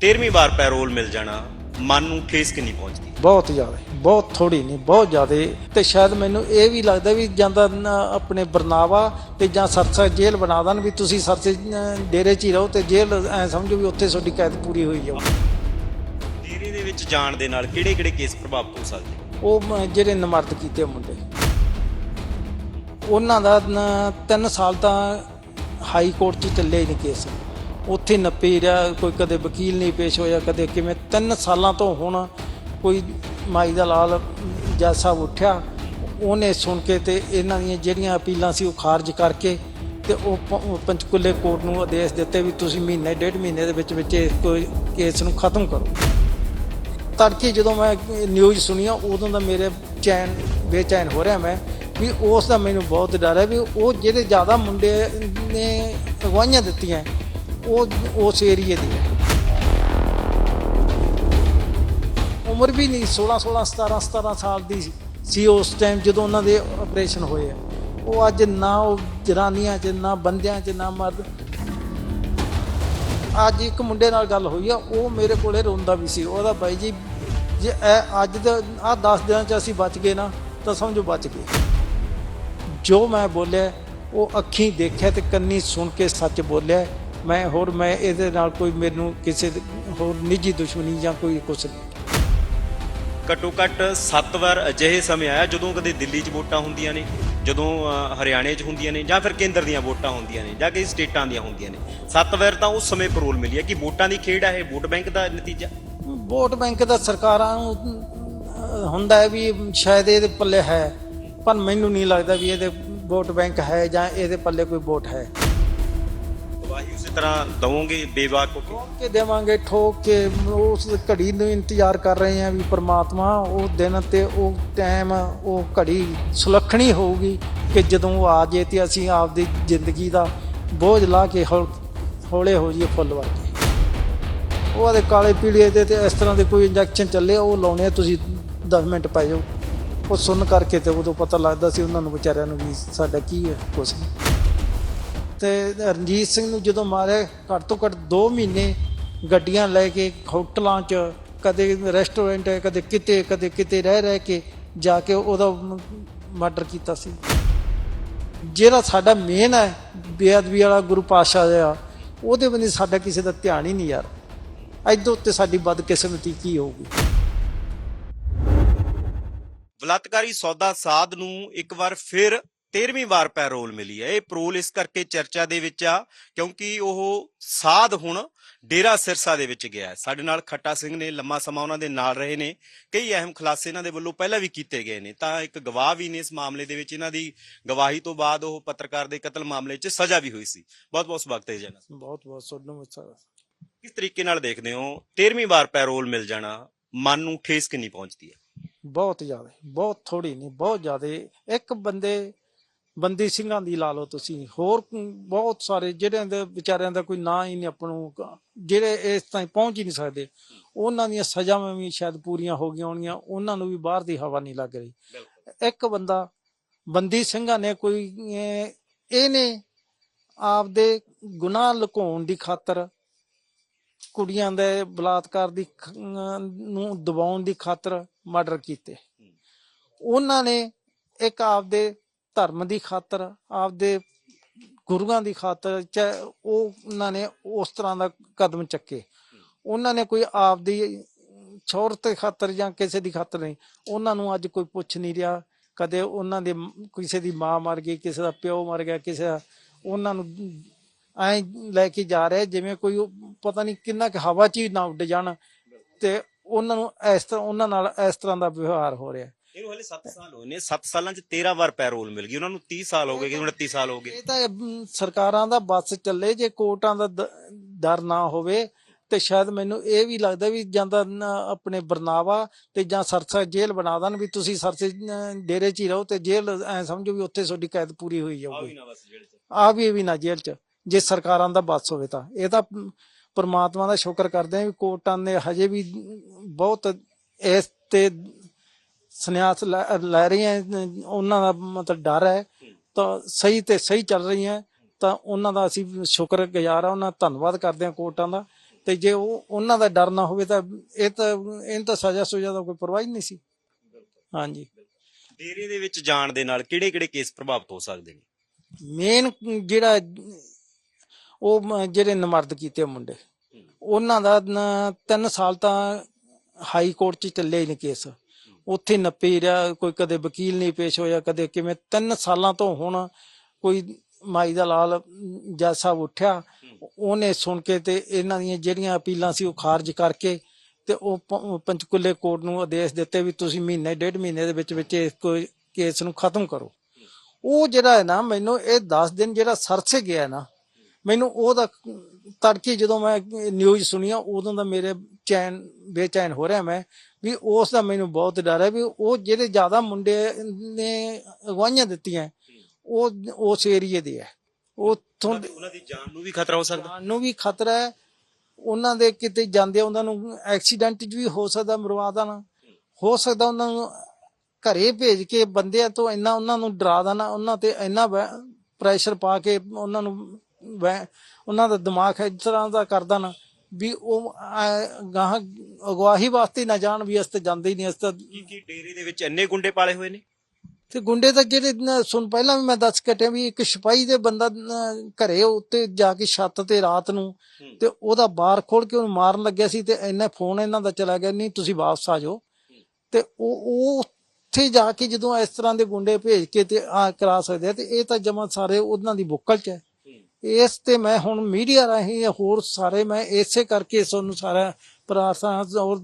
13ਵੀਂ ਵਾਰ parole ਮਿਲ ਜਾਣਾ ਮਨ ਨੂੰ ਠੇਸ ਕਿੰਨੀ ਪਹੁੰਚਦੀ? ਬਹੁਤ ਜ਼ਿਆਦਾ ਬਹੁਤ ਥੋੜੀ ਨਹੀਂ ਬਹੁਤ ਜ਼ਿਆਦਾ। ਤੇ ਸ਼ਾਇਦ ਮੈਨੂੰ ਇਹ ਵੀ ਲੱਗਦਾ ਵੀ ਜਾਂਦਾ ਆਪਣੇ ਬਰਨਾਵਾ ਤੇ ਜਾਂ ਸਰਸਾ ਜੇਲ੍ਹ ਬਣਾ ਦੇਣ ਵੀ ਤੁਸੀਂ ਸਰਸੇ ਡੇਰੇ 'ਚ ਹੀ ਰਹੋ ਤੇ ਜੇਲ੍ਹ ਐ ਸਮਝੋ ਵੀ ਉੱਥੇ ਤੁਹਾਡੀ ਕੈਦ ਪੂਰੀ ਹੋਈ ਜਾਓ ਡੇਰੇ ਦੇ ਵਿੱਚ ਜਾਣ ਦੇ ਨਾਲ ਕਿਹੜੇ ਕਿਹੜੇ ਕੇਸ ਪ੍ਰਭਾਵਿਤ ਹੋ ਸਕਦੇ? ਉਹ ਜਿਹੜੇ ਨਮਰਦ ਕੀਤੇ ਮੁੰਡੇ। ਉਹਨਾਂ ਦਾ 3 ਸਾਲ ਤਾਂ ਹਾਈ ਕੋਰਟ 'ਚ ਚੱਲਿਆ ਹੀ ਨਹੀਂ ਕੇਸ। ਉੱਥੇ ਨੱਪੀ ਰਿਹਾ, ਕੋਈ ਕਦੇ ਵਕੀਲ ਨਹੀਂ ਪੇਸ਼ ਹੋਇਆ, ਕਦੇ ਕਿਵੇਂ। 3 ਸਾਲਾਂ ਤੋਂ ਹੁਣ ਕੋਈ ਮਾਈ ਦਾ ਲਾਲ ਜੱਜ ਸਾਹਿਬ ਉੱਠਿਆ, ਉਹਨੇ ਸੁਣ ਕੇ ਤੇ ਇਹਨਾਂ ਦੀਆਂ ਜਿਹੜੀਆਂ ਅਪੀਲਾਂ ਸੀ ਉਹ ਖਾਰਜ ਕਰਕੇ ਤੇ ਉਹ ਪ- ਪੰਚਕੂਲੇ ਕੋਰਟ ਨੂੰ ਆਦੇਸ਼ ਦਿੱਤੇ ਵੀ ਤੁਸੀਂ ਮਹੀਨੇ, ਡੇਢ ਮਹੀਨੇ ਦੇ ਵਿੱਚ ਵਿੱਚ ਇਸ ਕੋਈ ਕੇਸ ਨੂੰ ਖਤਮ ਕਰੋ। ਤੜਕੇ ਜਦੋਂ ਮੈਂ ਨਿਊਜ਼ ਸੁਣੀਆ, ਉਦੋਂ ਦਾ ਮੇਰੇ ਚੈਨ, ਬੇਚੈਨ ਹੋ ਰਿਹਾ ਮੈਂ ਵੀ ਉਸ ਦਾ ਮੈਨੂੰ ਬਹੁਤ ਡਰ ਹੈ ਵੀ ਉਹ ਜਿਹੜੇ ਜ਼ਿਆਦਾ ਮੁੰਡੇ ਨੇ ਅਗਵਾਈਆਂ ਦਿੱਤੀਆਂ ਉਹ ਉਸ ਏਰੀਏ ਦੀ ਹੈ। ਉਮਰ ਵੀ ਨਹੀਂ 16 16 17 17 ਸਾਲ ਦੀ ਸੀ- ਉਸ ਟਾਈਮ ਜਦੋਂ ਉਹਨਾਂ ਦੇ ਆਪਰੇਸ਼ਨ ਹੋਏ ਆ। ਉਹ ਅੱਜ ਨਾ ਉਹ ਜਨਾਨੀਆਂ 'ਚ, ਨਾ ਬੰਦਿਆਂ 'ਚ, ਨਾ ਮਰਦ। ਅੱਜ ਇੱਕ ਮੁੰਡੇ ਨਾਲ ਗੱਲ ਹੋਈ ਆ, ਉਹ ਮੇਰੇ ਕੋਲੇ ਰੋਂਦਾ ਵੀ ਸੀ। ਉਹਦਾ ਬਾਈ ਜੀ, ਜੇ ਇਹ ਅੱਜ ਦਾ ਆ 10 ਦਿਨਾਂ ਚ ਅਸੀਂ ਬਚ ਗਏ ਨਾ, ਤਾਂ ਸਮਝੋ ਬਚ ਗਏ। ਜੋ ਮੈਂ ਬੋਲਿਆ, ਉਹ ਅੱਖੀਂ ਦੇਖਿਆ ਤੇ ਕੰਨੀ ਸੁਣ ਕੇ ਸੱਚ ਬੋਲਿਆ ਮੈਂ ਹੋਰ ਮੈਂ ਇਹਦੇ ਨਾਲ ਕੋਈ ਮੈਨੂੰ ਕਿਸੇ ਹੋਰ ਨਿੱਜੀ ਦੁਸ਼ਮਣੀ ਜਾਂ ਕੋਈ ਕੁਛ ਨਹੀਂ। ਘੱਟੋ ਘੱਟ 7 ਵਾਰ ਅਜਿਹੇ ਸਮੇਂ ਆਇਆ ਜਦੋਂ ਕਦੇ ਦਿੱਲੀ 'ਚ ਵੋਟਾਂ ਹੁੰਦੀਆਂ ਨੇ ਜਦੋਂ ਅ, ਹਰਿਆਣੇ 'ਚ ਹੁੰਦੀਆਂ ਨੇ ਜਾਂ ਫਿਰ ਕੇਂਦਰ ਦੀਆਂ ਵੋਟਾਂ ਹੁੰਦੀਆਂ ਨੇ ਜਾਂ ਕਿ ਸਟੇਟਾਂ ਦੀਆਂ ਹੁੰਦੀਆਂ ਨੇ। 7 ਵਾਰ ਤਾਂ ਉਸ ਸਮੇਂ ਪੈਰੋਲ ਮਿਲੀ ਹੈ ਕਿ ਵੋਟਾਂ ਦੀ ਖੇਡ ਹੈ ਇਹ ਵੋਟ ਬੈਂਕ ਦਾ ਨਤੀਜਾ? ਵੋਟ ਬੈਂਕ ਦਾ ਸਰਕਾਰਾਂ ਨੂੰ ਅਹ, ਹੁੰਦਾ ਹੈ ਵੀ ਸ਼ਾਇਦ ਇਹਦੇ ਪੱਲੇ ਹੈ ਪਰ ਮੈਨੂੰ ਨਹੀਂ ਲੱਗਦਾ ਵੀ ਇਹਦੇ ਵੋਟ ਬੈਂਕ ਹੈ ਜਾਂ ਇਹਦੇ ਪੱਲੇ ਕੋਈ ਵੋਟ ਹੈ। ਗਵਾਹੀ ਉਸੇ ਤਰ੍ਹਾਂ ਦਵੋਗੇ ਬੇਬਾਕ ਹੋ ਕੇ। ਠੋਕ ਕੇ ਦੇਵਾਂਗੇ ਠੋਕ ਕੇ ਉਸ ਘੜੀ ਨੂੰ ਇੰਤਜ਼ਾਰ ਕਰ ਰਹੇ ਹਾਂ ਵੀ ਪ੍ਰਮਾਤਮਾ ਉਹ ਦਿਨ ਤੇ ਉਹ ਟਾਈਮ ਉਹ ਘੜੀ ਸੁਲੱਖਣੀ ਹੋਊਗੀ ਕਿ ਜਦੋਂ ਉਹ ਆ ਜੇ ਤੇ ਅਸੀਂ ਆਪਦੀ ਜ਼ਿੰਦਗੀ ਦਾ ਬੋਝ ਲਾ ਕੇ ਹੌਲ- ਹੌਲੇ ਹੋ ਜਾਈਏ ਫੁੱਲ ਵਰਗੇ। ਉਹਦੇ ਕਾਲੇ ਪੀਲੇ ਦੇ ਤੇ ਇਸ ਤਰ੍ਹਾਂ ਦੇ ਕੋਈ ਇੰਜੈਕਸ਼ਨ ਚੱਲੇ ਉਹ ਲਾਉਣੇ ਆ, ਤੁਸੀਂ 10 ਮਿੰਟ ਪੈ ਜਾਓ। ਉਹ ਸੁਣ ਕਰਕੇ ਤੇ ਉਦੋਂ ਪਤਾ ਲੱਗਦਾ ਸੀ ਉਹਨਾਂ ਨੂੰ ਵਿਚਾਰਿਆਂ ਨੂੰ ਵੀ ਸਾਡਾ ਕੀ ਹੈ ਕੁਛ ਨਹੀਂ। ਤੇ ਰਣਜੀਤ ਸਿੰਘ ਨੂੰ ਜਦੋਂ ਮਾਰਿਆ ਘੱਟ ਤੋਂ ਘੱਟ 2 ਮਹੀਨੇ ਗੱਡੀਆਂ ਲੈ ਕੇ ਹੋਟਲਾਂ 'ਚ, ਕਦੇ ਰੈਸਟੋਰੈਂਟ ਕਦੇ ਕਿਤੇ ਕਦੇ ਕਿਤੇ ਰਹਿ ਰਹਿ ਕੇ ਜਾ ਕੇ ਉਹਦਾ ਮਰਡਰ ਕੀਤਾ ਸੀ। ਜਿਹੜਾ ਸਾਡਾ ਮੇਨ ਹੈ, ਬੇਅਦਬੀ ਵਾਲਾ ਗੁਰੂ ਪਾਤਸ਼ਾਹ ਆ ਉਹਦੇ ਬੰਦੇ ਸਾਡਾ ਕਿਸੇ ਦਾ ਧਿਆਨ ਹੀ ਨਹੀਂ ਯਾਰ। ਐਦੋਂ ਉੱਤੇ ਸਾਡੀ ਬਦਕਿਸਮਤੀ ਕੀ ਹੋਊਗੀ? ਬਲਾਤਕਾਰੀ ਸੌਦਾ ਸਾਧ ਨੂੰ ਇੱਕ ਵਾਰ ਫਿਰ 13ਵੀਂ ਵਾਰ ਪੈਰੋਲ ਮਿਲੀ ਹੈ। ਇਹ ਪੈਰੋਲ ਇਸ ਕਰਕੇ ਚਰਚਾ ਦੇ ਵਿੱਚ ਆ ਕਿਉਂਕਿ ਉਹ ਸਾਧ ਹੁਣ ਡੇਰਾ ਸਿਰਸਾ ਦੇ ਵਿੱਚ ਗਿਆ ਹੈ। ਸਾਡੇ ਨਾਲ ਖੱਟਾ ਸਿੰਘ ਨੇ ਲੰਮਾ ਸਮਾਂ ਉਹਨਾਂ ਦੇ ਨਾਲ ਰਹੇ ਨੇ। ਕਈ ਅਹਿਮ ਖੁਲਾਸੇ ਇਹਨਾਂ ਦੇ ਵੱਲੋਂ ਪਹਿਲਾਂ ਵੀ ਕੀਤੇ ਗਏ ਨੇ। ਤਾਂ ਇੱਕ ਗਵਾਹ ਵੀ ਨੇ ਇਸ ਮਾਮਲੇ ਦੇ ਵਿੱਚ। ਇਹਨਾਂ ਦੀ ਗਵਾਹੀ ਤੋਂ ਬਾਅਦ ਉਹ ਪੱਤਰਕਾਰ ਦੇ ਕਤਲ ਮਾਮਲੇ 'ਚ ਸਜ਼ਾ ਵੀ ਹੋਈ ਸੀ। ਬਹੁਤ ਬਹੁਤ ਸਵਾਗਤ ਹੈ ਜੀ ਜਨਾ ਬਹੁਤ ਬਹੁਤ ਸੋਨੂੰ ਕਿਸ ਤਰੀਕੇ ਨਾਲ ਦੇਖਦੇ ਹੋ 13ਵੀਂ ਵਾਰ ਪੈਰੋਲ ਮਿਲ ਜਾਣਾ ਮਨ ਨੂੰ ਠੇਸ ਕਿੰਨੀ ਪਹੁੰਚਦੀ ਹੈ? ਬਹੁਤ ਜ਼ਿਆਦਾ ਬਹੁਤ ਥੋੜੀ ਨਹੀਂ ਬਹੁਤ ਜ਼ਿਆਦਾ। ਇੱਕ ਬੰਦੇ ਬੰਦੀ ਸਿੰਘਾਂ ਦੀ ਲਾ ਲਓ ਤੁਸੀਂ। ਹੋਰ ਬਹੁਤ ਸਾਰੇ ਜਿਹੜਿਆਂ ਦੇ ਵਿਚਾਰਿਆਂ ਦਾ ਕੋਈ ਨਾਂ ਹੀ ਨਹੀਂ ਆਪਾਂ ਨੂੰ ਜਿਹੜੇ ਇਸ ਤਾਈਂ ਪਹੁੰਚ ਹੀ ਨਹੀਂ ਸਕਦੇ। ਉਹਨਾਂ ਦੀਆਂ ਸਜ਼ਾਵਾਂ ਵੀ ਸ਼ਾਇਦ ਪੂਰੀਆਂ ਹੋ ਗਈਆਂ ਹੋਣਗੀਆਂ ਉਹਨਾਂ ਨੂੰ ਵੀ ਬਾਹਰ ਦੀ ਹਵਾ ਨਹੀਂ ਲੱਗ ਰਹੀ। ਇੱਕ ਬੰਦਾ ਬੰਦੀ ਸਿੰਘਾਂ ਨੇ ਕੋਈ ਇਹਨੇ ਆਪਦੇ ਗੁਨਾਹ ਲੁਕਾਉਣ ਦੀ ਖਾਤਰ ਕੁੜੀਆਂ ਦੇ ਬਲਾਤਕਾਰ ਦੀ ਨੂੰ ਦਬਾਉਣ ਦੀ ਖਾਤਰ ਮਰਡਰ ਕੀਤੇ। ਉਹਨਾਂ ਨੇ ਇੱਕ ਆਪਦੇ ਧਰਮ ਦੀ ਖਾਤਰ, ਆਪਦੇ ਗੁਰੂਆਂ ਦੀ ਖਾਤਰ ਚਾਹੇ ਉਹ ਉਹਨਾਂ ਨੇ ਉਸ ਤਰ੍ਹਾਂ ਦਾ ਕਦਮ ਚੱਕੇ। ਉਹਨਾਂ ਨੇ ਕੋਈ ਆਪਦੀ ਸ਼ੌਹਰਤ ਖਾਤਰ ਜਾਂ ਕਿਸੇ ਦੀ ਖਾਤਰ ਨਹੀਂ, ਉਹਨਾਂ ਨੂੰ ਅੱਜ ਕੋਈ ਪੁੱਛ ਨਹੀਂ ਰਿਹਾ। ਕਦੇ ਉਹਨਾਂ ਦੇ ਕਿਸੇ ਦੀ ਮਾਂ ਮਰ ਗਈ, ਕਿਸੇ ਦਾ ਪਿਓ ਮਰ ਗਿਆ, ਕਿਸੇ ਦਾ, ਉਹਨਾਂ ਨੂੰ ਐ ਲੈ ਕੇ ਜਾ ਰਿਹਾ, ਜਿਵੇਂ ਕੋਈ ਉਹ ਪਤਾ ਨਹੀਂ ਕਿੰਨਾ ਕੁ ਹਵਾ 'ਚ ਹੀ ਨਾ ਉੱਡ ਜਾਣ ਤੇ ਉਹਨਾਂ ਨੂੰ ਇਸ ਤਰ੍ਹਾਂ, ਉਹਨਾਂ ਨਾਲ ਇਸ ਤਰ੍ਹਾਂ ਦਾ ਵਿਵਹਾਰ ਹੋ ਰਿਹਾ। ਇਹਨੂੰ ਹਲੇ 7 ਸਾਲ ਹੋਏ ਨੇ 7 ਸਾਲਾਂ 'ਚ 13 ਵਾਰ ਪੈਰੋਲ ਮਿਲ ਗਈ ਉਹਨਾਂ ਨੂੰ 30 ਸਾਲ ਹੋ ਗਏ ਕਿ 29 ਸਾਲ ਹੋ ਗਏ। ਇਹ ਤਾਂ ਅਮ, ਸਰਕਾਰਾਂ ਦਾ ਬੱਸ ਚੱਲੇ ਜੇ ਕੋਰਟਾਂ ਦਾ ਦ- ਡਰ ਨਾ ਹੋਵੇ ਤੇ ਸ਼ਾਇਦ ਮੈਨੂੰ ਇਹ ਵੀ ਲੱਗਦਾ ਵੀ ਜਾਂਦਾ ਨਾ ਆਪਣੇ ਬਰਨਾਵਾ ਤੇ ਜਾਂ ਸਰਸਾ ਜੇਲ੍ਹ ਬਣਾ ਦੇਣ ਵੀ ਤੁਸੀਂ ਸਰਸੇ ਡੇਰੇ 'ਚ ਹੀ ਰਹੋ ਤੇ ਜੇਲ੍ਹ ਐ ਸਮਝੋ ਵੀ ਉੱਥੇ ਤੁਹਾਡੀ ਕੈਦ ਪੂਰੀ ਹੋਈ ਜਾਊਗੀ। ਨਾ ਬਸ ਜਿਹੜੇ 'ਚ। ਆ ਵੀ ਇਹ ਵੀ ਨਾ ਜੇਲ੍ਹ 'ਚ ਜੇ ਸਰਕਾਰਾਂ ਦਾ ਬੱਸ ਹੋਵੇ ਤਾਂ। ਇਹ ਤਾਂ ਮ, ਪ੍ਰਮਾਤਮਾ ਦਾ ਸ਼ੁਕਰ ਕਰਦੇ ਆ ਵੀ ਕੋਰਟਾਂ ਨੇ ਹਜੇ ਵੀ ਬਹੁਤ ਇਸ ਤੇ ਸੰਨਿਆਸ ਲੈ ਲੈ ਰਹੀਆਂ ਉਹਨਾਂ ਦਾ ਮਤਲਬ ਡਰ ਹੈ। ਤਾਂ ਸਹੀ ਤੇ ਸਹੀ ਚੱਲ ਰਹੀਆਂ ਤਾਂ ਉਹਨਾਂ ਦਾ ਅਸੀਂ ਸ਼ੁਕਰਗੁਜ਼ਾਰ ਆ ਉਹਨਾਂ ਦਾ ਧੰਨਵਾਦ ਕਰਦੇ ਆ ਕੋਰਟਾਂ ਦਾ। ਤੇ ਜੇ ਉਹ ਉਹਨਾਂ ਦਾ ਡਰ ਨਾ ਹੋਵੇ ਤਾਂ ਇਹ ਤਾਂ ਇਹਨਾਂ ਤਾਂ ਸਜ਼ਾ ਸੁਜਾ ਦਾ ਕੋਈ ਪਰਵਾਹ ਹੀ ਨਹੀਂ ਸੀ। ਹਾਂਜੀ। ਡੇਰੇ ਦੇ ਵਿੱਚ ਜਾਣ ਦੇ ਨਾਲ ਕਿਹੜੇ-ਕਿਹੜੇ ਕੇਸ ਪ੍ਰਭਾਵਿਤ ਹੋ ਸਕਦੇ ਨੇ? ਮੇਨ ਜਿਹੜਾ ਉਹ ਮ- ਜਿਹੜੇ ਨਮਰਦ ਕੀਤੇ ਮੁੰਡੇ ਉਹਨਾਂ ਦਾ 3 ਸਾਲ ਤਾਂ ਹਾਈ ਕੋਰਟ 'ਚ ਚੱਲਿਆ ਹੀ ਨਹੀਂ ਕੇਸ। ਉੱਥੇ ਹੀ ਨੱਪੀ ਰਿਹਾ, ਕੋਈ ਕਦੇ ਵਕੀਲ ਨਹੀਂ ਪੇਸ਼ ਹੋਇਆ, ਕਦੇ ਕਿਵੇਂ। 3 ਸਾਲਾਂ ਤੋਂ ਹੁਣ ਕੋਈ ਮਾਈ ਦਾ ਲਾਲ ਜੱਜ ਸਾਹਿਬ ਉੱਠਿਆ। ਉਹਨੇ ਸੁਣ ਕੇ ਤੇ ਇਹਨਾਂ ਦੀਆਂ ਜਿਹੜੀਆਂ ਅਪੀਲਾਂ ਸੀ ਉਹ ਖਾਰਜ ਕਰਕੇ ਤੇ ਉਹ ਪ- ਕੋਰਟ ਨੂੰ ਆਦੇਸ਼ ਦਿੱਤੇ ਵੀ ਤੁਸੀਂ ਮਹੀਨੇ, ਡੇਢ ਮਹੀਨੇ ਦੇ ਵਿੱਚ ਵਿੱਚ ਇਸ ਕੇਸ ਨੂੰ ਖਤਮ ਕਰੋ। ਉਹ ਜਿਹੜਾ ਹੈ ਨਾ, ਮੈਨੂੰ ਇਹ 10 ਦਿਨ ਜਿਹੜਾ ਸਰਸੇ ਗਿਆ ਨਾ, ਮੈਨੂੰ ਉਹਦਾ ਤੜਕੇ ਜਦੋਂ ਮੈਂ ਨਿਊਜ਼ ਸੁਣੀਆ, ਉਦੋਂ ਦਾ ਮੇਰੇ ਚੈਨ, ਬੇਚੈਨ ਹੋ ਰਿਹਾ ਮੈਂ। ਵੀ ਉਸ ਦਾ ਮੈਨੂੰ ਬਹੁਤ ਡਰ ਹੈ ਵੀ ਉਹ ਜਿਹੜੇ ਜ਼ਿਆਦਾ ਮੁੰਡੇ ਨੇ ਅਗਵਾਈਆਂ ਦਿੱਤੀਆਂ ਉਹ ਉਸ ਏਰੀਏ ਦੇ ਹੈ। ਉੱਥੋਂ ਉਹਨਾਂ ਦੀ- ਜਾਨ ਨੂੰ ਵੀ ਖਤਰਾ ਹੋ ਸਕਦਾ। ਜਾਨ ਨੂੰ ਵੀ ਖਤਰਾ ਹੈ। ਉਹਨਾਂ ਦੇ ਕਿਤੇ ਜਾਂਦੇ ਉਹਨਾਂ ਨੂੰ ਐਕਸੀਡੈਂਟ ਵੀ ਹੋ ਸਕਦਾ ਮਰਵਾ ਨਾ ਹੋ ਸਕਦਾ ਉਹਨਾਂ ਨੂੰ ਘਰੇ ਭੇਜ ਕੇ ਬੰਦਿਆਂ ਤੋਂ ਇੰਨਾ ਉਹਨਾਂ ਨੂੰ ਡਰਾ ਦੇਣਾ ਉਹਨਾਂ ਤੇ ਇੰਨਾ ਪ੍ਰੈਸ਼ਰ ਪਾ ਕੇ ਉਹਨਾਂ ਨੂੰ ਉਹਨਾਂ ਦਾ ਦਿਮਾਗ ਇਸ ਤਰ੍ਹਾਂ ਦਾ ਕਰ ਦੇਣਾ। ਵੀ ਉਹ ਗਾਹਾਂ ਅਗਵਾਹੀ ਵਾਸਤੇ ਨਾ ਜਾਣ ਵੀ ਅਸੀਂ ਤਾਂ ਜਾਂਦੇ ਹੀ ਨਹੀਂ ਅਸੀਂ ਤਾਂ ਕੀ ਕੀ ਡੇਰੇ ਦੇ ਵਿੱਚ ਇੰਨੇ ਗੁੰਡੇ ਪਾਲੇ ਹੋਏ ਨੇ? ਤੇ ਗੁੰਡੇ ਤਾਂ ਜਿਹੜੇ ਸੁਣ ਪਹਿਲਾਂ ਵੀ ਮੈਂ ਦੱਸ ਕਟਿਆ ਵੀ ਇੱਕ ਸਿਪਾਹੀ ਦੇ ਬੰਦਾ ਘਰੇ ਉੱਤੇ ਜਾ ਕੇ ਛੱਤ ਤੇ ਰਾਤ ਨੂੰ ਤੇ ਉਹਦਾ ਬਾਰ ਖੋਲ ਕੇ ਉਹਨੂੰ ਮਾਰਨ ਲੱਗਿਆ ਸੀ ਤੇ ਇੰਨਾ ਫੋਨ ਇਹਨਾਂ ਦਾ ਚਲਾ ਗਿਆ ਨਹੀਂ ਤੁਸੀਂ ਵਾਪਸ ਆ ਜਾਓ। ਤੇ ਉਹ ਉਹ ਉੱਥੇ ਜਾ ਕੇ ਜਦੋਂ ਇਸ ਤਰ੍ਹਾਂ ਦੇ ਗੁੰਡੇ ਭੇਜ ਕੇ ਤੇ ਆ ਕਰਾ ਸਕਦੇ ਆ ਤੇ ਇਹ ਤਾਂ ਜਮਾ ਸਾਰੇ ਉਹਨਾਂ ਦੀ ਬੁੱਕਲ ਚ ਹੈ। ਇਸ ਤੇ ਮੈਂ ਹੁਣ ਮੀਡੀਆ ਰਾਹੀਂ ਹੋਰ ਸਾਰੇ ਮੈਂ ਇਸੇ ਕਰਕੇ ਤੁਹਾਨੂੰ ਸਾਰਾ ਪ੍ਰਾਰਥਨਾ ਔਰ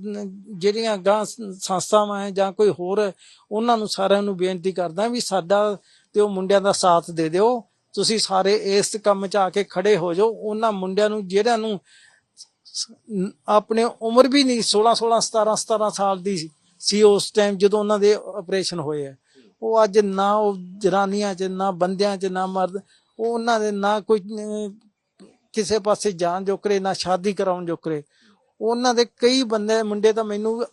ਜਿਹੜੀਆਂ ਗਾਂ ਸੰਸਥਾਵਾਂ ਹੈ ਜਾਂ ਕੋਈ ਹੋਰ ਹੈ, ਉਹਨਾਂ ਨੂੰ ਸਾਰਿਆਂ ਨੂੰ ਬੇਨਤੀ ਕਰਦਾ ਵੀ ਸਾਡਾ ਤੇ ਉਹ ਮੁੰਡਿਆਂ ਦਾ ਸਾਥ ਦੇ ਦਿਓ। ਤੁਸੀਂ ਸਾਰੇ ਇਸ ਕੰਮ 'ਚ ਆ ਕੇ ਖੜੇ ਹੋ ਜਾਓ। ਉਹਨਾਂ ਮੁੰਡਿਆਂ ਨੂੰ ਜਿਹੜਿਆਂ ਨੂੰ ਸ- ਆਪਣੇ ਉਮਰ ਵੀ ਨਹੀਂ 16 16 17 17 ਸਾਲ ਦੀ ਸੀ- ਸੀ ਉਸ ਟਾਈਮ ਜਦੋਂ ਉਹਨਾਂ ਦੇ ਆਪਰੇਸ਼ਨ ਹੋਏ ਆ ਉਹ ਅੱਜ ਨਾ ਉਹ ਜਨਾਨੀਆਂ 'ਚ ਨਾ ਬੰਦਿਆਂ 'ਚ ਨਾ ਮਰਦ ਉਹ ਉਹਨਾਂ ਦੇ ਨਾ ਕੋਈ ਕਿਸੇ ਪਾਸੇ ਜਾਣ ਜੋਕਰੇ ਨਾ ਸ਼ਾਦੀ ਕਰਾਉਣ ਜੋਕਰੇ ਉਹਨਾਂ ਦੇ ਕਈ ਬੰਦੇ ਮੁੰਡੇ ਤਾਂ ਮੈਨੂੰ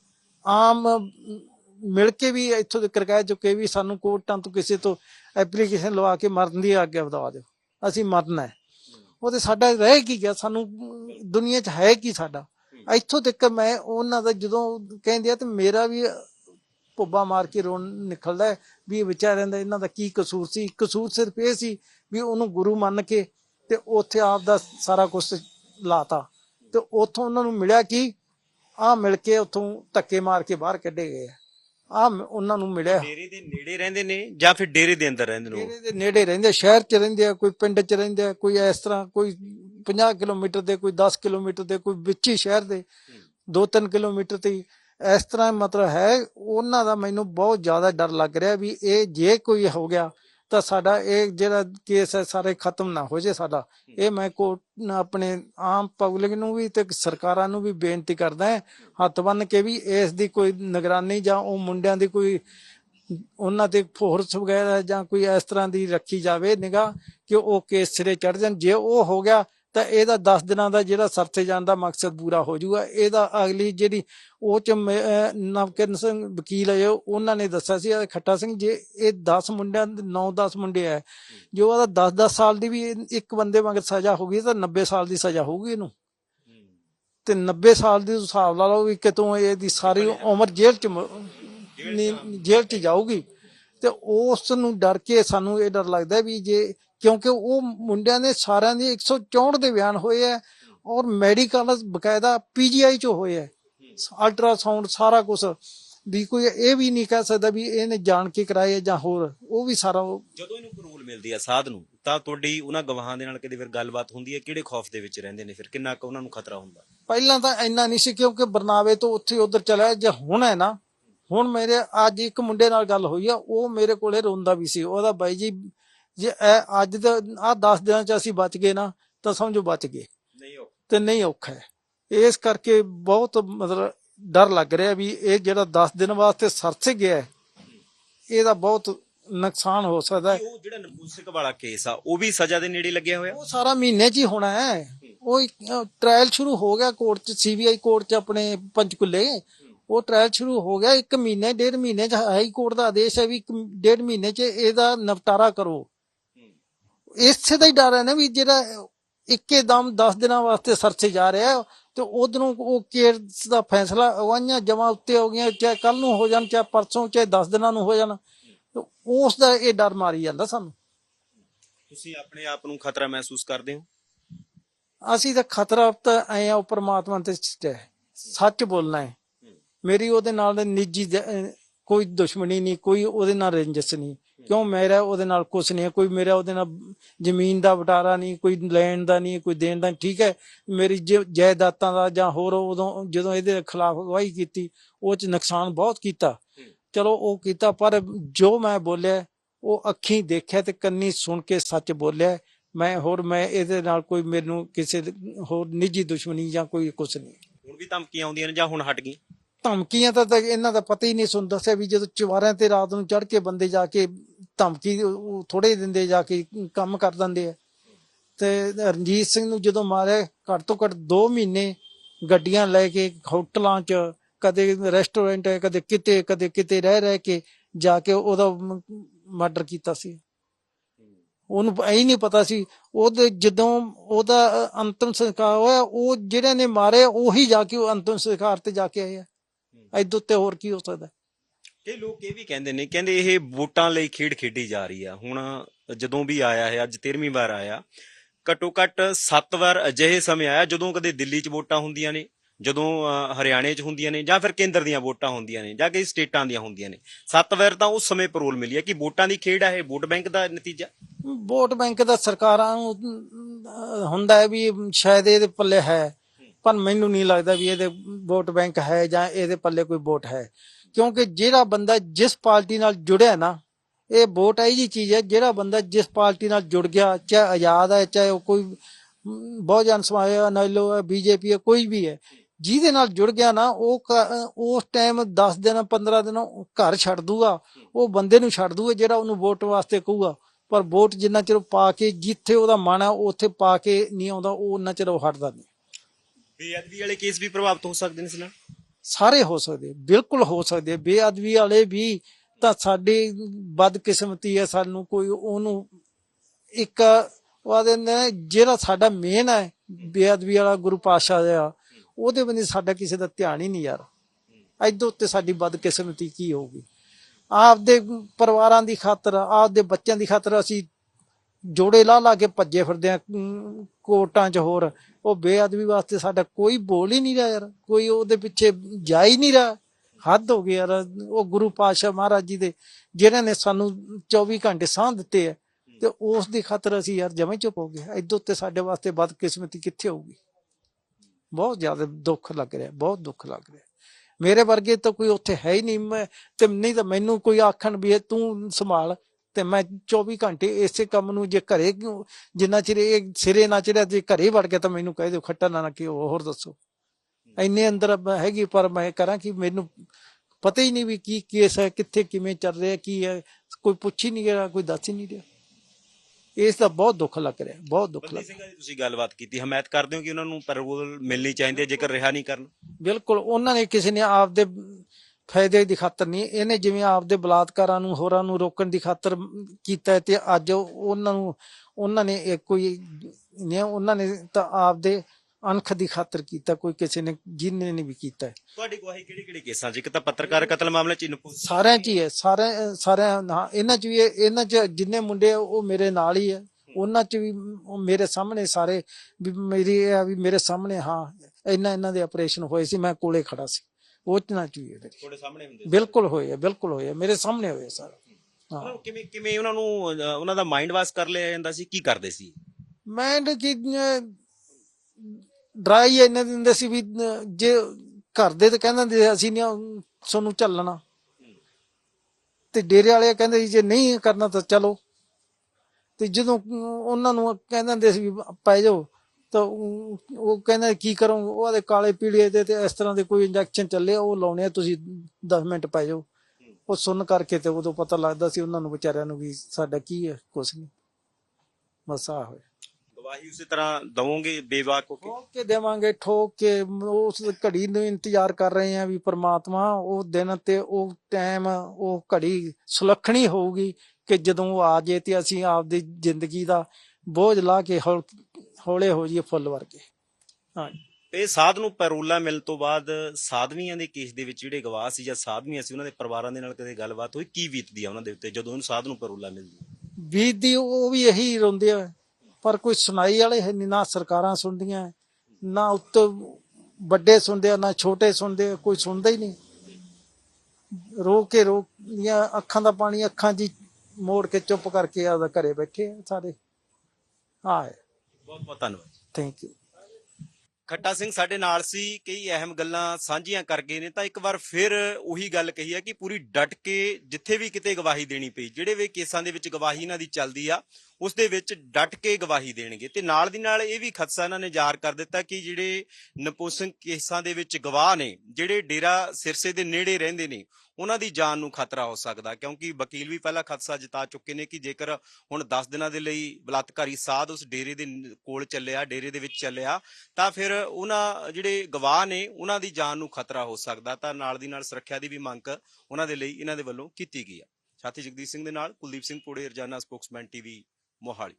ਆਮ ਮਿਲ ਕੇ ਵੀ ਇੱਥੋਂ ਦੇ ਕਹਿ ਚੁੱਕੇ ਵੀ ਸਾਨੂੰ ਕੋਰਟਾਂ ਤੋਂ ਕਿਸੇ ਤੋਂ ਐਪਲੀਕੇਸ਼ਨ ਲਵਾ ਕੇ ਮਰਨ ਦੀ ਆਗਿਆ ਵਧਾ ਦਿਓ। ਅਸੀਂ ਮਰਨਾ ਹੈ। ਉਹ ਤੇ ਸਾਡਾ ਰਹਿ ਕੀ ਗਿਆ? ਸਾਨੂੰ ਦੁਨੀਆ 'ਚ ਹੈ ਕੀ ਸਾਡਾ? ਇੱਥੋਂ ਤੱਕ ਮੈਂ ਉਹਨਾਂ ਦਾ ਜਦੋਂ ਕਹਿੰਦੇ ਆ ਤੇ ਮੇਰਾ ਵੀ ਪੁੱਬਾ ਮਾਰ ਕੇ ਰੋਣ ਨਿਕਲਦਾ ਹੈ ਵੀ ਇਹ ਵਿਚਾਰਿਆਂ ਦਾ ਇਹਨਾਂ ਦਾ ਕੀ ਕਸੂਰ ਸੀ? ਕਸੂਰ ਸਿਰਫ ਇਹ ਸੀ ਵੀ ਉਹਨੂੰ ਗੁਰੂ ਮੰਨ ਕੇ ਤੇ ਉੱਥੇ ਆਪ ਦਾ ਸਾਰਾ ਕੁਝ ਲਾਤਾ। ਤੇ ਉੱਥੋਂ ਉਹਨਾਂ ਨੂੰ ਮਿਲਿਆ ਕਿ? ਆ ਮਿਲ ਕੇ ਉੱਥੋਂ ਧੱਕੇ ਮਾਰ ਕੇ ਬਾਹਰ ਕੱਢੇ ਗਏ ਆ। ਉਹਨਾਂ ਨੂੰ ਮਿਲਿਆ। ਡੇਰੇ ਦੇ ਨੇੜੇ ਰਹਿੰਦੇ ਨੇ ਜਾਂ ਫਿਰ ਡੇਰੇ ਦੇ ਅੰਦਰ ਰਹਿੰਦੇ ਨੇ? ਡੇਰੇ ਦੇ ਨੇੜੇ ਰਹਿੰਦੇ ਸ਼ਹਿਰ 'ਚ ਰਹਿੰਦੇ ਆ ਕੋਈ ਪਿੰਡ 'ਚ ਰਹਿੰਦੇ ਆ ਕੋਈ ਇਸ ਤਰ੍ਹਾਂ ਕੋਈ 50 ਕਿਲੋਮੀਟਰ ਦੇ ਕੋਈ 10 ਕਿਲੋਮੀਟਰ ਦੇ ਕੋਈ ਵਿੱਚ ਹੀ ਸ਼ਹਿਰ ਦੇ 2-3 ਕਿਲੋਮੀਟਰ ਤੇ। ਇਸ ਤਰ੍ਹਾਂ ਮਤਲਬ ਹੈ, ਉਹਨਾਂ ਦਾ ਮੈਨੂੰ ਬਹੁਤ ਜ਼ਿਆਦਾ ਡਰ ਲੱਗ ਰਿਹਾ ਵੀ ਇਹ ਜੇ ਕੋਈ ਹੋ ਗਿਆ ਤਾਂ ਸਾਡਾ ਇਹ ਜਿਹੜਾ ਕੇਸ ਹੈ ਸਾਰੇ ਖਤਮ ਨਾ ਹੋ ਜੇ ਸਾਡਾ। ਇਹ ਮੈਂ ਕੋਰਟ ਆਪਣੇ ਆਮ ਪਬਲਿਕ ਨੂੰ ਵੀ ਤੇ ਸਰਕਾਰਾਂ ਨੂੰ ਵੀ ਬੇਨਤੀ ਕਰਦਾ ਹਾਂ, ਹੱਥ ਬੰਨ ਕੇ ਵੀ ਇਸ ਦੀ ਕੋਈ ਨਿਗਰਾਨੀ ਜਾਂ ਉਹ ਮੁੰਡਿਆਂ ਦੀ ਕੋਈ ਉਹਨਾਂ ਤੇ ਫੋਰਸ ਵਗੈਰਾ ਜਾਂ ਕੋਈ ਇਸ ਤਰ੍ਹਾਂ ਦੀ ਰੱਖੀ ਜਾਵੇ ਨਿਗਾ ਕਿ ਉਹ ਕੇਸ ਸਿਰੇ ਚੜ ਜਾਣ। ਜੇ ਉਹ ਹੋ ਗਿਆ ਤਾਂ ਇਹਦਾ 10 ਦਿਨਾਂ ਦਾ ਜਿਹੜਾ ਸਰਥੇ ਜਾਣ ਦਾ ਮਕਸਦ ਪੂਰਾ ਹੋ ਜਾਊਗਾ। ਇਹਦਾ ਅਗਲੀ ਜਿਹੜੀ ਉਹ ਚ ਨਵਕਿਰਨ ਸਿੰਘ ਵਕੀਲ ਹੈ ਉਹਨਾਂ ਨੇ ਦੱਸਿਆ ਸੀ ਖੱਟਾ ਸਿੰਘ ਜੇ ਇਹ 10 ਮੁੰਡਿਆਂ 9-10 ਮੁੰਡੇ ਹੈ ਜੋ ਉਹਦਾ 10-10 ਸਾਲ ਦੀ ਵੀ ਇੱਕ ਬੰਦੇ ਮਗਰ ਸਜ਼ਾ ਹੋ ਗਈ ਤਾਂ 90 ਸਾਲ ਦੀ ਸਜ਼ਾ ਹੋਊਗੀ ਇਹਨੂੰ। ਤੇ 90 ਸਾਲ ਦੀ ਹਿਸਾਬ ਲਾ ਲਓ ਵੀ ਕਿਤੋਂ ਇਹਦੀ ਸਾਰੀ ਉਮਰ ਜੇਲ੍ਹ ਚ ਜੇਲ੍ਹ ਚ ਜਾਊਗੀ। ਤੇ ਉਸ ਨੂੰ ਡਰ ਕੇ ਸਾਨੂੰ ਇਹ ਡਰ ਲੱਗਦਾ ਵੀ ਜੇ ਕਿਉਂਕਿ ਉਹ ਮੁੰਡਿਆਂ ਨੇ ਸਾਰਿਆਂ ਦੇ 164 ਦੇ ਬਿਆਨ ਹੋਏ ਆ ਔਰ ਮੈਡੀਕਲ ਬਕਾਇਦਾ ਪੀਜੀਆਈ ਚ ਹੋਏ ਆ ਅਲਟਰਾਸਾਊਂਡ ਸਾਰਾ ਕੁਝ ਵੀ ਕੋਈ ਇਹ ਵੀ ਨਹੀਂ ਕਹਿ ਸਕਦਾ ਵੀ ਇਹਨੇ ਜਾਣ ਕੇ ਕਰਾਏ ਆ ਜਾਂ ਹੋਰ ਉਹ ਵੀ ਸਾਰਾ ਜਦੋਂ ਇਹਨੂੰ ਪਰੋਲ ਮਿਲਦੀ ਆ ਸਾਧ ਨੂੰ ਤਾਂ ਤੁਹਾਡੀ ਉਹਨਾਂ ਗਵਾਹਾਂ ਦੇ ਨਾਲ ਕਦੇ ਫਿਰ ਗੱਲਬਾਤ ਹੁੰਦੀ ਹੈ ਕਿਹੜੇ ਖੌਫ ਦੇ ਵਿੱਚ ਰਹਿੰਦੇ ਨੇ ਫਿਰ? ਕਿੰਨਾ ਕੁ ਉਹਨਾਂ ਨੂੰ ਖਤਰਾ ਹੁੰਦਾ? ਪਹਿਲਾਂ ਤਾਂ ਇੰਨਾ ਨਹੀਂ ਸੀ ਕਿਉਂਕਿ ਬਰਨਾਵੇ ਤੋਂ ਉੱਥੇ ਉਧਰ ਚਲਾ ਜੇ ਹੁਣ ਹੈ ਨਾ ਹੁਣ ਮੇਰੇ ਅੱਜ ਇੱਕ ਮੁੰਡੇ ਨਾਲ ਗੱਲ ਹੋਈ ਆ ਉਹ ਮੇਰੇ ਕੋਲੇ ਰੋਂਦਾ ਵੀ ਸੀ ਉਹਦਾ ਬਾਈ ਜੀ ਜੇ ਅੱਜ ਦਾ ਆ 10 ਦਿਨਾਂ ਚ ਅਸੀਂ ਬਚ ਗਏ ਨਾ ਤਾਂ ਸਮਝੋ ਬਚ ਗਏ। ਨਹੀਂ ਤੇ ਨਹੀਂ ਔਖਾ ਹੈ। ਇਸ ਕਰਕੇ ਬਹੁਤ ਮਤਲਬ ਡਰ ਲੱਗ ਰਿਹਾ ਵੀ ਇਹ ਜਿਹੜਾ 10 ਦਿਨ ਵਾਸਤੇ ਸਰਸੇ ਗਿਆ ਹੈ, ਇਹਦਾ ਬਹੁਤ ਨੁਕਸਾਨ ਹੋ ਸਕਦਾ ਹੈ। ਉਹ ਜਿਹੜਾ ਨਪੂਸਕ ਵਾਲਾ ਕੇਸ ਆ ਉਹ ਵੀ ਸਜ਼ਾ ਦੇ ਨੇੜੇ ਲੱਗਿਆ ਹੋਇਆ? ਉਹ ਸਾਰਾ ਮਹੀਨੇ 'ਚ ਹੀ ਹੋਣਾ ਹੈ। ਉਹ ਟ੍ਰਾਇਲ ਸ਼ੁਰੂ ਹੋ ਗਿਆ ਕੋਰਟ 'ਚ ਸੀਬੀਆਈ ਕੋਰਟ 'ਚ ਆਪਣੇ ਪੰਚਕੁਲੇ। ਉਹ ਟ੍ਰਾਇਲ ਸ਼ੁਰੂ ਹੋ ਗਿਆ ਇੱਕ ਮਹੀਨੇ ਡੇਢ ਮਹੀਨੇ 'ਚ ਹਾਈ ਕੋਰਟ ਦਾ ਆਦੇਸ਼ ਹੈ ਵੀ ਡੇਢ ਮਹੀਨੇ 'ਚ ਇਹਦਾ ਨਿਪਟਾਰਾ ਕਰੋ। ਇਸੇ ਦਾ ਹੀ ਡਰ ਹੈ ਨਾ ਵੀ ਜਿਹੜਾ ਇੱਕੇ ਦਮ 10 ਦਿਨਾਂ ਵਾਸਤੇ ਸਰਸੇ ਜਾ ਰਿਹਾ ਤੇ ਉਧਰੋਂ ਉਹ ਕੇਸ ਦਾ ਫੈਸਲਾ ਅਗਵਾਈਆਂ ਜਮਾ ਉੱਤੇ ਹੋ ਗਈਆਂ ਚਾਹੇ ਕੱਲ ਨੂੰ ਹੋ ਜਾਣ ਚਾਹੇ ਪਰਸੋਂ ਚਾਹੇ 10 ਦਿਨਾਂ ਨੂੰ ਹੋ ਜਾਣ। ਤੇ ਉਸ ਦਾ ਇਹ ਡਰ ਮਾਰੀ ਜਾਂਦਾ ਸਾਨੂੰ। ਤੁਸੀਂ ਆਪਣੇ ਆਪ ਨੂੰ ਖਤਰਾ ਮਹਿਸੂਸ ਕਰਦੇ ਹੋ? ਅਸੀਂ ਤਾਂ ਖਤਰਾ ਤਾਂ ਐ ਆ ਪ੍ਰਮਾਤਮਾ ਤੇ ਸੱਚ ਬੋਲਣਾ ਹੈ। ਮੇਰੀ ਉਹਦੇ ਨਾਲ ਨਿੱਜੀ ਕੋਈ ਦੁਸ਼ਮਣੀ ਨਹੀਂ ਕੋਈ ਉਹਦੇ ਨਾਲ ਰੰਜਿਸ਼ ਨਹੀਂ। ਕਿਉਂ ਮੇਰਾ ਉਹਦੇ ਨਾਲ ਕੁਝ ਨਹੀਂ ਹੈ? ਕੋਈ ਮੇਰਾ ਉਹਦੇ ਨਾਲ ਜ਼ਮੀਨ ਦਾ ਵਟਾਰਾ ਨਹੀਂ ਕੋਈ ਲੈਣ ਦਾ ਨਹੀਂ ਕੋਈ ਦੇਣ ਦਾ। ਠੀਕ ਹੈ? ਮੇਰੀ ਜਾਇਦਾਦਾਂ ਦਾ ਜਾਂ ਹੋਰ ਉਦੋਂ ਜਦੋਂ ਇਹਦੇ ਖਿਲਾਫ ਅਗਵਾਈ ਕੀਤੀ ਉਹ ਚ ਨੁਕਸਾਨ ਬਹੁਤ ਕੀਤਾ। ਚਲੋ ਉਹ ਕੀਤਾ ਪਰ ਜੋ ਮੈਂ ਬੋਲਿਆ ਉਹ ਅੱਖੀਂ ਦੇਖਿਆ ਤੇ ਕੰਨੀ ਸੁਣ ਕੇ ਸੱਚ ਬੋਲਿਆ। ਮੈਂ ਹੋਰ ਮੈਂ ਇਹਦੇ ਨਾਲ ਕੋਈ ਮੈਨੂੰ ਕਿਸੇ ਹੋਰ ਨਿੱਜੀ ਦੁਸ਼ਮਣੀ ਜਾਂ ਕੋਈ ਕੁਝ ਨਹੀਂ। ਹੁਣ ਵੀ ਧਮਕੀਆਂ ਆਉਂਦੀਆਂ ਨੇ ਜਾਂ ਹੁਣ ਹਟ ਗਈ ਧਮਕੀਆਂ ਤਾਂ ਇਹਨਾਂ ਦਾ ਪਤਾ ਹੀ ਨਹੀਂ, ਸੁਣ ਦੱਸਿਆ ਵੀ ਜਦੋਂ ਚਵਾਰਿਆਂ ਤੇ ਰਾਤ ਨੂੰ ਚੜ ਕੇ ਬੰਦੇ ਜਾ ਕੇ ਧਮਕੀ ਥੋੜੇ ਦਿੰਦੇ ਜਾ ਕੇ ਕੰਮ ਕਰ ਦਿੰਦੇ ਆ। ਤੇ ਰਣਜੀਤ ਸਿੰਘ ਨੂੰ ਜਦੋਂ ਮਾਰਿਆ, ਘੱਟ ਤੋਂ ਘੱਟ 2 ਮਹੀਨੇ ਗੱਡੀਆਂ ਲੈ ਕੇ ਹੋਟਲਾਂ 'ਚ, ਕਦੇ ਰੈਸਟੋਰੈਂਟ ਹੈ ਕਦੇ ਕਿਤੇ ਕਦੇ ਕਿਤੇ ਰਹਿ ਰਹਿ ਕੇ ਜਾ ਕੇ ਉਹਦਾ ਮਰਡਰ ਕੀਤਾ ਸੀ। ਉਹਨੂੰ ਐ ਨਹੀਂ ਪਤਾ ਸੀ, ਉਹਦੇ ਜਦੋਂ ਉਹਦਾ ਅੰਤਮ ਸੰਸਕਾਰ ਹੋਇਆ, ਉਹ ਜਿਹੜੇ ਨੇ ਮਾਰੇ ਉਹੀ ਜਾ ਕੇ ਉਹ ਅੰਤਮ ਸੰਸਕਾਰ ਤੇ ਜਾ ਕੇ ਆਏ ਆ। ਐਦੋਂ ਉੱਤੇ ਹੋਰ ਕੀ ਹੋ ਸਕਦਾ ਕਈ ਲੋਕ ਇਹ ਵੀ ਕਹਿੰਦੇ ਨੇ ਕਹਿੰਦੇ ਇਹ ਵੋਟਾਂ ਲਈ ਖੇਡ ਖੇਡੀ ਜਾ ਰਹੀ ਆ। ਹੁਣ ਜਦੋਂ ਵੀ ਆਇਆ ਹੈ ਅੱਜ 13ਵੀਂ ਵਾਰ ਆਇਆ। ਘੱਟੋ ਘੱਟ 7 ਵਾਰ ਅਜਿਹੇ ਸਮੇਂ ਆਇਆ ਜਦੋਂ ਕਦੇ ਦਿੱਲੀ 'ਚ ਵੋਟਾਂ ਹੁੰਦੀਆਂ ਨੇ ਜਦੋਂ ਹਰਿਆਣੇ 'ਚ ਹੁੰਦੀਆਂ ਨੇ ਜਾਂ ਫਿਰ ਕੇਂਦਰ ਦੀਆਂ ਵੋਟਾਂ ਹੁੰਦੀਆਂ ਨੇ ਜਾਂ ਕਈ ਸਟੇਟਾਂ ਦੀਆਂ ਹੁੰਦੀਆਂ ਨੇ। 7 ਵਾਰ ਤਾਂ ਉਸ ਸਮੇਂ ਪਰੋਲ ਮਿਲੀ ਹੈ ਕਿ ਵੋਟਾਂ ਦੀ ਖੇਡ ਆ ਇਹ ਵੋਟ ਬੈਂਕ ਦਾ ਨਤੀਜਾ? ਵੋਟ ਬੈਂਕ ਦਾ ਸਰਕਾਰਾਂ ਨੂੰ ਹੁੰਦਾ ਹੈ ਵੀ ਸ਼ਾਇਦ ਇਹਦੇ ਪੱਲੇ ਹੈ। ਪਰ ਮੈਨੂੰ ਨਹੀਂ ਲੱਗਦਾ ਵੀ ਇਹਦੇ ਵੋਟ ਬੈਂਕ ਹੈ ਜਾਂ ਇਹਦੇ ਪੱਲੇ ਕੋਈ ਵੋਟ ਹੈ। ਕਿਉਂਕਿ ਜਿਹੜਾ ਬੰਦਾ ਜਿਸ ਪਾਰਟੀ ਨਾਲ ਜੁੜਿਆ ਨਾ, ਇਹ ਵੋਟ ਹੈ ਜੀ ਚੀਜ਼ ਹੈ, ਜਿਹੜਾ ਬੰਦਾ ਜਿਸ ਪਾਰਟੀ ਨਾਲ ਜੁੜ ਗਿਆ, ਚਾਹੇ ਆਜ਼ਾਦ ਹੈ, ਚਾਹੇ ਉਹ ਕੋਈ ਬਹੁਜਨ ਸਮਾਜ ਹੈ ਨਾਇਲੋ ਹੈ ਬੀਜੇਪੀ ਹੈ, ਕੋਈ ਵੀ ਹੈ, ਜਿਹਦੇ ਨਾਲ ਜੁੜ ਗਿਆ ਨਾ, ਉਹ ਉਸ ਟਾਈਮ 10 ਦਿਨ 15 ਦਿਨ ਉਹ ਘਰ ਛੱਡ ਦੂਗਾ। ਉਹ ਬੰਦੇ ਨੂੰ ਛੱਡ ਦੂਗਾ ਜਿਹੜਾ ਉਹਨੂੰ ਵੋਟ ਵਾਸਤੇ ਕਹੂਗਾ। ਪਰ ਵੋਟ ਜਿੰਨਾ ਚਿਰ ਉਹ ਪਾ ਕੇ, ਜਿੱਥੇ ਉਹਦਾ ਮਨ ਆ ਉੱਥੇ ਪਾ ਕੇ ਨਹੀਂ ਆਉਂਦਾ, ਉਹ ਉਹਨਾਂ ਚਿਰ ਉਹ ਹਟਦਾ ਨਹੀਂ। ਬੇਅਦਬੀ ਵਾਲੇ ਕੇਸ ਵੀ ਪ੍ਰਭਾਵਿਤ ਹੋ ਸਕਦੇ ਨੇ ਇਸ ਨਾਲ? ਸਾਰੇ ਹੋ ਸਕਦੇ ਬਿਲਕੁਲ ਹੋ ਸਕਦੇ ਬੇਅਦਬੀ ਵਾਲੇ ਵੀ ਤਾਂ ਸਾਡੀ ਬਦਕਿਸਮਤੀ ਹੈ, ਸਾਨੂੰ ਕੋਈ ਉਹਨੂੰ ਇੱਕ ਉਹਦੇ ਨੇ, ਜਿਹੜਾ ਸਾਡਾ ਮੇਨ ਹੈ, ਬੇਅਦਬੀ ਵਾਲਾ ਗੁਰੂ ਪਾਤਸ਼ਾਹ ਦਾ ਉਹਦੇ ਬੰਦੇ ਸਾਡਾ ਕਿਸੇ ਦਾ ਧਿਆਨ ਹੀ ਨਹੀਂ ਯਾਰ। ਐਦੋਂ ਉੱਤੇ ਸਾਡੀ ਬਦਕਿਸਮਤੀ ਕੀ ਹੋਊਗੀ? ਆਪਦੇ ਪਰਿਵਾਰਾਂ ਦੀ ਖਾਤਰ, ਆਪਦੇ ਬੱਚਿਆਂ ਦੀ ਖਾਤਰ ਅਸੀਂ ਜੋੜੇ ਲਾ ਲਾ ਕੇ ਭੱਜੇ ਫਿਰਦੇ ਆ ਕੋਟਾਂ 'ਚ ਹੋਰ। ਉਹ ਬੇਅਦਬੀ ਵਾਸਤੇ ਸਾਡਾ ਕੋਈ ਬੋਲ ਹੀ ਨਹੀਂ ਰਿਹਾ ਯਾਰ। ਕੋਈ ਉਹਦੇ ਪਿੱਛੇ ਜਾ ਹੀ ਨਹੀਂ ਰਿਹਾ। ਹੱਦ ਹੋ ਗਈ ਯਾਰ। ਉਹ ਗੁਰੂ ਪਾਤਸ਼ਾਹ ਮਹਾਰਾਜ ਜੀ ਦੇ, ਜਿਨ੍ਹਾਂ ਨੇ ਸਾਨੂੰ 24 ਘੰਟੇ ਸਾਹ ਦਿੱਤੇ ਆ, ਤੇ ਉਸ ਦੀ ਖਾਤਰ ਅਸੀਂ ਯਾਰ ਜਮੇ ਚੁੱਪ ਹੋ ਗਏ। ਐਦੋਂ ਉੱਤੇ ਸਾਡੇ ਵਾਸਤੇ ਬਦਕਿਸਮਤੀ ਕਿੱਥੇ ਹੋਊਗੀ? ਬਹੁਤ ਜ਼ਿਆਦਾ ਦੁੱਖ ਲੱਗ ਰਿਹਾ, ਬਹੁਤ ਦੁੱਖ ਲੱਗ ਰਿਹਾ। ਮੇਰੇ ਵਰਗੇ ਤਾਂ ਕੋਈ ਉੱਥੇ ਹੈ ਹੀ ਨਹੀਂ। ਤੇ ਨਹੀਂ ਤਾਂ ਮੈਨੂੰ ਕੋਈ ਆਖਣ ਵੀ ਤੂੰ ਸੰਭਾਲ। ਤੇ ਮੈਂ 24 ਘੰਟੇ ਇਸੇ ਕੰਮ ਨੂੰ ਜੇ ਘਰੇ ਜਿੰਨਾ ਚਿਰ ਇਹ ਸਿਰੇ ਨਾ ਚੜਿਆ ਜੇ ਘਰੇ ਵੜ ਗਿਆ ਤਾਂ ਮੈਨੂੰ ਕਹਿ ਦਿਓ ਖੱਟਾ ਨਾ ਨਾ ਕਿ ਹੋਰ ਦੱਸੋ। ਇੰਨੇ ਅੰਦਰ ਹੈਗੀ ਪਰ ਮੈਂ ਕਰਾਂ ਕਿ ਮੈਨੂੰ ਪਤਾ ਹੀ ਨਹੀਂ ਵੀ ਕੀ ਕੇਸ ਹੈ ਕਿੱਥੇ ਕਿਵੇਂ ਚੱਲ ਰਿਹਾ ਕੀ ਹੈ ਕੋਈ ਪੁੱਛ ਹੀ ਨਹੀਂ ਰਿਹਾ ਕੋਈ ਦੱਸ ਹੀ ਨਹੀਂ ਰਿਹਾ। ਇਸ ਦਾ ਬਹੁਤ ਦੁੱਖ ਲੱਗ ਰਿਹਾ ਬਹੁਤ ਦੁੱਖ ਲੱਗ ਦੀ ਤੁਸੀਂ ਗੱਲਬਾਤ ਕੀਤੀ ਹਮਾਇਤ ਕਰਦੇ ਹੋ ਕਿ ਉਹਨਾਂ ਨੂੰ ਪੈਰੋਲ ਮਿਲਣੀ ਚਾਹੀਦੀ ਹੈ ਜੇਕਰ ਰਿਹਾ ਨਹੀਂ ਕਰਨ? ਬਿਲਕੁਲ ਉਹਨਾਂ ਨੇ ਕਿਸੇ ਨੇ ਆਪਦੇ ਫਾਇਦੇ ਦੀ ਖਾਤਰ ਨਹੀਂ ਇਹਨੇ ਜਿਵੇਂ ਆਪਦੇ ਬਲਾਤਕਾਰਾਂ ਨੂੰ ਹੋਰਾਂ ਨੂੰ ਰੋਕਣ ਦੀ ਖਾਤਰ ਕੀਤਾ ਤੇ ਅੱਜ ਉਹ- ਉਹਨਾਂ ਨੂੰ ਉਹਨਾਂ ਨੇ ਕੋਈ ਨੇ ਉਹਨਾਂ ਨੇ ਤਾਂ ਆਪਦੇ ਅਣਖ ਦੀ ਖਾਤਰ ਕੀਤਾ ਕੋਈ ਕਿਸੇ ਨੇ ਜਿੰਨੇ ਨੇ ਵੀ ਕੀਤਾ ਤੁਹਾਡੀ ਗਵਾਹੀ ਕਿਹੜੇ ਕਿਹੜੇ ਕੇਸਾਂ 'ਚ? ਇੱਕ ਤਾਂ ਪੱਤਰਕਾਰ ਕਤਲ ਮਾਮਲੇ 'ਚ ਇਨਪੁਟ ਸਾਰਿਆਂ 'ਚ ਹੀ ਹੈ ਸਾਰੇ ਸਾਰਿਆਂ ਇਹਨਾਂ 'ਚ ਵੀ ਇਹ- ਇਹਨਾਂ 'ਚ ਜਿੰਨੇ ਮੁੰਡੇ ਉਹ ਮੇਰੇ ਨਾਲ ਹੀ ਹੈ। ਉਹਨਾਂ 'ਚ ਵੀ ਮੇਰੇ ਸਾਹਮਣੇ ਸਾਰੇ ਵੀ ਮੇਰੀ ਵੀ ਮੇਰੇ ਸਾਹਮਣੇ ਹਾਂ ਇਹਨਾਂ ਇਹਨਾਂ ਦੇ ਆਪਰੇਸ਼ਨ ਹੋਏ ਸੀ ਮੈਂ ਕੋਲੇ ਖੜਾ ਸੀ। ਉਹ 'ਚ ਨਾ 'ਚ ਵੀ ਹੈ ਮੇਰੀ ਤੁਹਾਡੇ ਸਾਹਮਣੇ ਹੁੰਦੇ ਬਿਲਕੁਲ ਹੋਏ ਆ ਬਿਲਕੁਲ ਹੋਏ ਆ ਮੇਰੇ ਸਾਹਮਣੇ ਹੋਏ ਸਾਰਾ। ਹਾਂ। ਕਿਵੇਂ ਕਿਵੇਂ ਉਹਨਾਂ ਨੂੰ ਉਹਨਾਂ ਦਾ ਮਾਈਂਡ ਵਾਸ਼ ਕਰ ਲਿਆ ਜਾਂਦਾ ਸੀ ਕੀ ਕਰਦੇ ਸੀ? ਮੈਂ ਤਾਂ ਕੀ ਡਰਾਈ ਇਹਨੇ ਦਿੰਦੇ ਸੀ ਵੀ ਜੇ ਘਰ ਦੇ ਤਾਂ ਕਹਿੰਦੇ ਅਸੀਂ ਨਹੀਂ ਤੁਹਾਨੂੰ ਚੱਲਣਾ ਤੇ ਡੇਰੇ ਵਾਲੇ ਕਹਿੰਦੇ ਸੀ ਜੇ ਨਹੀਂ ਕਰਨਾ ਤਾਂ ਚਲੋ। ਤੇ ਜਦੋਂ ਉਹਨਾਂ ਨੂੰ ਕਹਿੰਦੇ ਹੁੰਦੇ ਸੀ ਵੀ ਪੈ ਜਾਓ। ਤਾਂ ਉਹ ਕਹਿੰਦਾ ਕੀ ਕਰੋ ਉਹਦੇ ਕਾਲੇ ਪੀਲੀਏ ਦੇ ਤੇ ਇਸ ਤਰ੍ਹਾਂ ਦੇ ਕੋਈ ਇੰਜੈਕਸ਼ਨ ਚੱਲੇ ਉਹ ਲਾਉਣੇ ਆ ਤੁਸੀਂ 10 ਮਿੰਟ ਪੈ ਜਾਓ। ਉਹ ਸੁਣ ਕਰਕੇ ਤੇ ਉਦੋਂ ਪਤਾ ਲੱਗਦਾ ਸੀ ਉਹਨਾਂ ਨੂੰ ਵਿਚਾਰਿਆਂ ਨੂੰ ਵੀ ਸਾਡਾ ਕੀ ਹੈ ਕੁਛ ਨਹੀਂ। ਆ ਹੋਇਆ। ਗਵਾਹੀ ਉਸੇ ਤਰ੍ਹਾਂ ਦਵੋਗੇ ਬੇਵਾਕ ਹੋ ਕੇ? ਠੋਕ ਕੇ ਦੇਵਾਂਗੇ ਠੋਕ ਕੇ ਉਸ ਘੜੀ ਨੂੰ ਇੰਤਜ਼ਾਰ ਕਰ ਰਹੇ ਆ ਵੀ ਪ੍ਰਮਾਤਮਾ ਉਹ ਦਿਨ ਤੇ ਉਹ ਟਾਈਮ ਉਹ ਘੜੀ ਸੁਲੱਖਣੀ ਹੋਊਗੀ ਕਿ ਜਦੋਂ ਆ ਜੇ ਤੇ ਅਸੀਂ ਆਪਦੀ ਜ਼ਿੰਦਗੀ ਦਾ ਬੋਝ ਲਾ ਕੇ ਹੌਲ ਹੌਲੇ ਹੋ ਜਾਈਏ ਫੁੱਲ ਵਰਗੇ। ਹਾਂ ਇਹ ਸਾਧ ਨੂੰ ਪੈਰੋਲਾ ਮਿਲਣ ਤੋਂ ਬਾਅਦ ਸਾਧਵੀਆਂ ਦੇ ਕੇਸ ਦੇ ਵਿੱਚ ਜਿਹੜੇ ਗਵਾਹ ਸੀ ਜਾਂ ਸਾਧਵੀਆਂ ਸੀ ਉਹਨਾਂ ਦੇ ਪਰਿਵਾਰਾਂ ਦੇ ਨਾਲ ਕਦੇ ਗੱਲਬਾਤ ਹੋਈ? ਕੀ ਬੀਤਦੀ ਆ ਉਹਨਾਂ ਦੇ ਉੱਤੇ ਜਦੋਂ ਉਹਨੂੰ ਸਾਧ ਨੂੰ ਪੈਰੋਲਾ ਮਿਲਦੀ ਬੀਤ ਦੀ ਉਹ ਵੀ ਇਹੀ ਰੋਂਦੇ ਆ। ਪਰ ਕੋਈ ਸੁਣਾਈ ਵਾਲੇ ਹੈ ਨਹੀਂ ਨਾ ਸਰਕਾਰਾਂ ਸੁਣਦੀਆਂ ਨਾ ਉੱਤੋਂ ਵੱਡੇ ਸੁਣਦੇ ਆ ਨਾ ਛੋਟੇ ਸੁਣਦੇ ਕੋਈ ਸੁਣਦਾ ਹੀ ਨਹੀਂ। ਰੋ ਕੇ ਰੋ ਦੀਆਂ ਅੱਖਾਂ ਦਾ ਪਾਣੀ ਅੱਖਾਂ ਹੀ ਮੋੜ ਕੇ ਚੁੱਪ ਕਰਕੇ ਆਦਾ ਘਰੇ ਬੈਠੇ ਸਾਰੇ। ਹਾਂ ਬਹੁਤ ਬਹੁਤ ਧੰਨਵਾਦ। ਥੈਂਕ ਯੂ ਖੱਟਾ ਸਿੰਘ ਸਾਡੇ ਨਾਲ ਸੀ ਕਈ ਅਹਿਮ ਗੱਲਾਂ ਸਾਂਝੀਆਂ ਕਰ ਗਏ ਨੇ ਤਾਂ ਇੱਕ ਵਾਰ ਫਿਰ ਉਹੀ ਗੱਲ ਕਹੀ ਹੈ ਕਿ ਪੂਰੀ ਡਟ ਕੇ ਜਿੱਥੇ ਵੀ ਕਿਤੇ ਗਵਾਹੀ ਦੇਣੀ ਪਈ ਜਿਹੜੇ ਵੀ ਕੇਸਾਂ ਦੇ ਵਿੱਚ ਗਵਾਹੀ ਇਹਨਾਂ ਦੀ ਚੱਲਦੀ ਆ ਉਸ ਦੇ ਵਿੱਚ ਡਟ ਕੇ ਗਵਾਹੀ ਦੇਣਗੇ। ਤੇ ਨਾਲ ਦੀ ਨਾਲ ਇਹ ਵੀ ਖਦਸ਼ਾ ਇਹਨਾਂ ਨੇ ਜ਼ਾਹਰ ਕਰ ਦਿੱਤਾ ਕਿ ਜਿਹੜੇ ਨਪੋਸਨ ਕੇਸਾਂ ਦੇ ਵਿੱਚ ਗਵਾਹ ਨੇ ਜਿਹੜੇ ਡੇਰਾ ਸਿਰਸੇ ਦੇ ਨੇੜੇ ਰਹਿੰਦੇ ਨੇ ਉਹਨਾਂ ਦੀ ਜਾਨ ਨੂੰ ਖਤਰਾ ਹੋ ਸਕਦਾ, ਕਿਉਂਕਿ ਵਕੀਲ ਵੀ ਪਹਿਲਾਂ ਖਦਸ਼ਾ ਜਤਾ ਚੁੱਕੇ ਨੇ ਕਿ ਜੇਕਰ ਹੁਣ 10 ਦਿਨਾਂ ਦੇ ਲਈ ਬਲਾਤਕਾਰੀ ਸਾਧ ਉਸ ਡੇਰੇ ਦੇ ਕੋਲ ਚੱਲਿਆ, ਡੇਰੇ ਦੇ ਵਿੱਚ ਚੱਲਿਆ, ਤਾਂ ਫਿਰ ਉਹਨਾਂ ਜਿਹੜੇ ਗਵਾਹ ਨੇ ਉਹਨਾਂ ਦੀ ਜਾਨ ਨੂੰ ਖਤਰਾ ਹੋ ਸਕਦਾ, ਤਾਂ ਨਾਲ ਦੀ ਨਾਲ ਸੁਰੱਖਿਆ ਦੀ ਵੀ ਮੰਗ ਉਹਨਾਂ ਦੇ ਲਈ ਇਹਨਾਂ ਦੇ ਵੱਲੋਂ ਕੀਤੀ ਗਈ ਹੈ ਸਾਥੀ ਜਗਦੀਸ਼ ਸਿੰਘ ਦੇ ਨਾਲ ਕੁਲਦੀਪ ਸਿੰਘ ਪੋੜੇ, ਰਜਾਨਾ ਸਪੋਕਸਮੈਨ ਟੀਵੀ, ਮੋਹਾਲੀ।